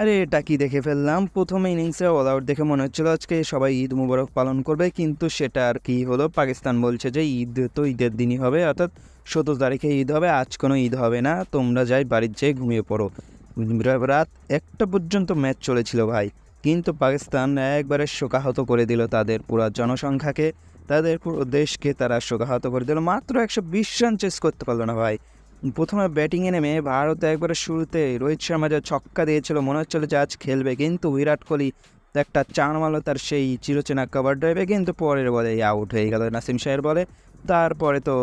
আরে, এটা কি দেখে ফেললাম? প্রথম ইনিংসে অল আউট দেখে মনে হচ্ছিল আজকে সবাই ঈদ মুবারক পালন করবে, কিন্তু সেটা আর কি হলো? পাকিস্তান বলছে যে ঈদ তো ঈদের দিনই হবে, অর্থাৎ সতেরো তারিখে ঈদ হবে, আজ কোনো ঈদ হবে না। তোমরা যাই বাড়ির যেয়ে ঘুমিয়ে পড়ো। রাত একটা পর্যন্ত ম্যাচ চলেছিল ভাই, কিন্তু পাকিস্তান একবারে শোকাহত করে দিল তাদের পুরো জনসংখ্যাকে। তাদের পুরো দেশকে তারা শোকাহত করে দিল। মাত্র একশো বিশ রান চেস করতে পারল না ভাই। প্রথমে ব্যাটিংয়ে নেমে ভারত একবারে শুরুতে রোহিত শর্মা যে ছক্কা দিয়েছিল, মনে হচ্ছিল যে আজ খেলবে। কিন্তু বিরাট কোহলি একটা চার মারলো, তার সেই চিরচেনা কভার ড্রাইভে কিন্তু পরের বলে আউট হয়ে গেল। নাসিম শাহের বলে তারপরে তো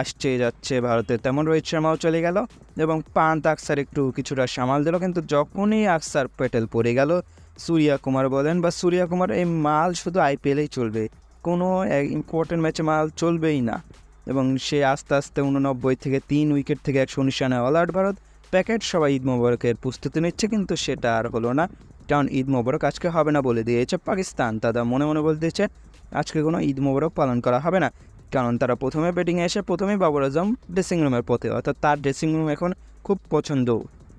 আসছে, যাচ্ছে ভারতের তেমন রোহিত শর্মাও চলে গেল এবং পান্ত আকসার একটু কিছুটা সামাল দিল, কিন্তু যখনই আকসার প্যাটেল পড়ে গেল, সূর্যা কুমার বলেন বা সূর্যা কুমার, এই মাল শুধু আইপিএলেই চলবে। কোনো ইম্পর্টেন্ট ম্যাচে মাল চলবেই না। এবং সে আস্তে আস্তে উননব্বই থেকে তিন উইকেট থেকে একশো উনিশ রানে অল আউট ভারত। প্যাকেট সবাই ঈদ মোবারকের প্রস্তুতি নিচ্ছে, কিন্তু সেটা আর হলো না। কারণ ঈদ মোবারক আজকে হবে না বলে দিয়েছে পাকিস্তান। তারা মনে মনে বলে দিয়েছে, আজকে কোনো ঈদ মোবারক পালন করা হবে না। কারণ তারা প্রথমে ব্যাটিংয়ে এসে প্রথমেই বাবর আজম ড্রেসিং রুমের পথে। অর্থাৎ তার ড্রেসিং রুম এখন খুব পছন্দ।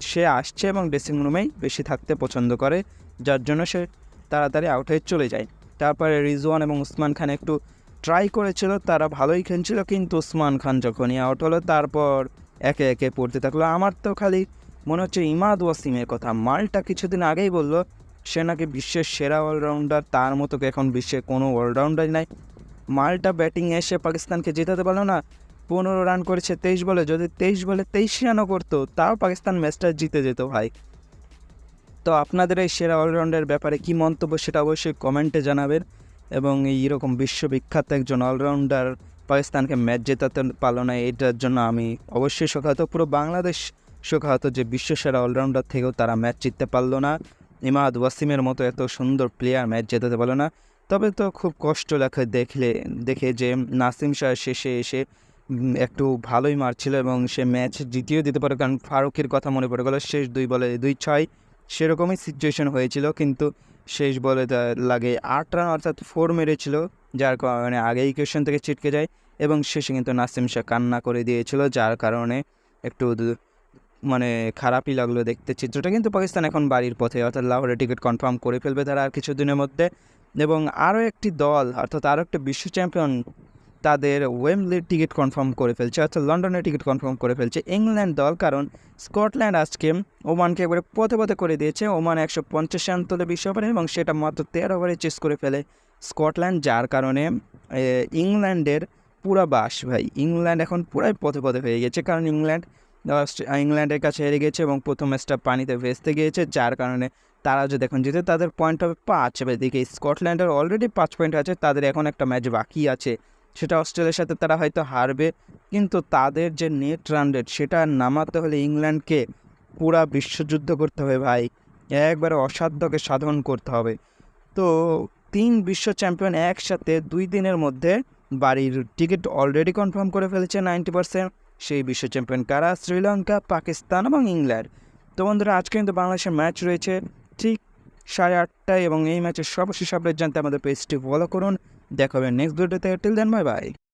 সে আসছে এবং ড্রেসিং রুমেই বেশি থাকতে পছন্দ করে, যার জন্য সে তাড়াতাড়ি আউট হয়ে চলে যায়। তারপরে রিজওয়ান এবং উসমান খান একটু ট্রাই করেছিল, তারা ভালোই খেলছিল, কিন্তু উসমান খান যখনই আউট হলো, তারপর একে একে পড়তে থাকল। আমার তো খালি মনে হচ্ছে ইমাদ ওয়াসিমের কথা। মালটা কিছুদিন আগেই বলল, সে নাকি বিশ্বের সেরা অলরাউন্ডার তার মতো এখন বিশ্বের কোনো অলরাউন্ডারই নাই। মালটা ব্যাটিং এসে পাকিস্তানকে জেতাতে পারল না। পনেরো রান করেছে, তেইশ বলে। যদি তেইশ বলে তেইশ রানও করতো, তাও পাকিস্তান ম্যাচটা জিতে যেত ভাই। তো আপনাদের এই সেরা অলরাউন্ডারের ব্যাপারে কি মন্তব্য, সেটা অবশ্যই কমেন্টে জানাবেন। এবং এইরকম বিশ্ববিখ্যাত একজন অলরাউন্ডার পাকিস্তানকে ম্যাচ জেতাতে পারল না, এটার জন্য আমি অবশ্যই শোকাহত। পুরো বাংলাদেশ শোকাহত যে বিশ্বসেরা অলরাউন্ডার থেকেও তারা ম্যাচ জিততে পারল না। ইমাদ ওয়াসিমের মতো এত সুন্দর প্লেয়ার ম্যাচ জেতাতে পারল না। তবে তো খুব কষ্ট লেখে দেখলে, দেখে যে নাসিম শাহ শেষে এসে একটু ভালোই মারছিল এবং সে ম্যাচ জিতিয়েও দিতে পারে কারণ ফারুকের কথা মনে পড়ে গেল, শেষ দুই বলে দুই ছয়, সেরকমই সিচুয়েশন হয়েছিল। কিন্তু শেষ বলে লাগে আট রান অর্থাৎ ফোর মেরেছিল, যার কারণে আগেই কোয়েশন থেকে ছিটকে যায় এবং শেষে কিন্তু নাসিম শাহ কান্না করে দিয়েছিল, যার কারণে একটু মানে খারাপই লাগল দেখতে। চিত্রটা কিন্তু পাকিস্তান এখন বাড়ির পথে, অর্থাৎ লাহোরে টিকিট কনফার্ম করে ফেলবে তারা আর কিছুদিনের মধ্যে। এবং আরও একটি দল, অর্থাৎ আরও একটা বিশ্ব চ্যাম্পিয়ন তাদের ওয়েমলির টিকিট কনফার্ম করে ফেলছে, অর্থাৎ লন্ডনের টিকিট কনফার্ম করে ফেলছে ইংল্যান্ড দল, কারণ স্কটল্যান্ড আজকে ওমানকে একবারে পথে পথে করে দিয়েছে। ওমান একশো পঞ্চাশ রান তোলে বিশ্ব ওভারে এবং সেটা মাত্র তেরো ওভারে চেস করে ফেলে স্কটল্যান্ড যার কারণে ইংল্যান্ডের পুরা বাস ভাই ইংল্যান্ড এখন পুরাই পথে পথে হয়ে গেছে, কারণ ইংল্যান্ড ইংল্যান্ডের কাছে হেরে গেছে এবং প্রথম ম্যাচটা পানিতে ভেস্তে গিয়েছে, যার কারণে তারা যদি এখন জিতে, তাদের পয়েন্ট হবে পাঁচ এদিকে স্কটল্যান্ডের অলরেডি পাঁচ পয়েন্ট আছে, তাদের এখন একটা ম্যাচ বাকি আছে। সেটা অস্ট্রেলিয়ার সাথে তারা হয়তো হারবে, কিন্তু তাদের যে নেট রান রেট সেটা নামাতে হলে ইংল্যান্ডকে পুরা বিশ্বযুদ্ধ করতে হবে ভাই। একবারে অসাধ্যকে সাধন করতে হবে। তো তিন বিশ্ব চ্যাম্পিয়ন একসাথে দুই দিনের মধ্যে বাড়ির টিকিট অলরেডি কনফার্ম করে ফেলেছে নাইনটি পার্সেন্ট সেই বিশ্ব চ্যাম্পিয়ন কারা? শ্রীলঙ্কা, পাকিস্তান এবং ইংল্যান্ড। তো বন্ধুরা, আজকে কিন্তু বাংলাদেশের ম্যাচ রয়েছে। ঠিক সাড়ে আটটায় এবং এই ম্যাচের সর্বশেষ আপডেট জানতে আমাদের পেজটি ফলো করুন। দেখা হবে নেক্সট ভিডিওতে টিল দেন বাই বাই